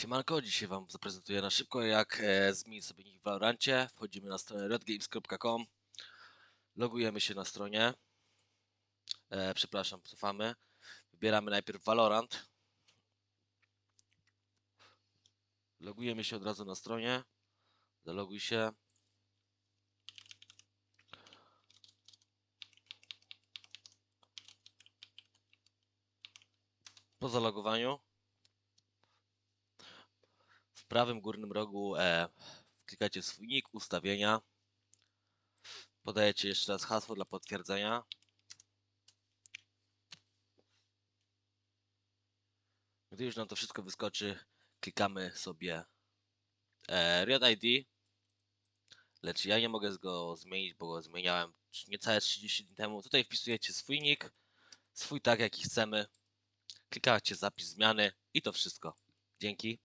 Siemanko, dzisiaj Wam zaprezentuję na szybko jak e, zmienić sobie nick w Valorancie. Wchodzimy na stronę redgames.com Logujemy się na stronie. E, przepraszam, cofamy. Wybieramy najpierw Valorant. Logujemy się od razu na stronie. Zaloguj się. Po zalogowaniu prawym górnym rogu e, klikacie swój nick, ustawienia. Podajecie jeszcze raz hasło dla potwierdzenia. Gdy już nam to wszystko wyskoczy, klikamy sobie e, Red ID. Lecz ja nie mogę go zmienić, bo go zmieniałem niecałe 30 dni temu. Tutaj wpisujecie swój nick, swój tak jaki chcemy. Klikacie zapis zmiany i to wszystko. Dzięki.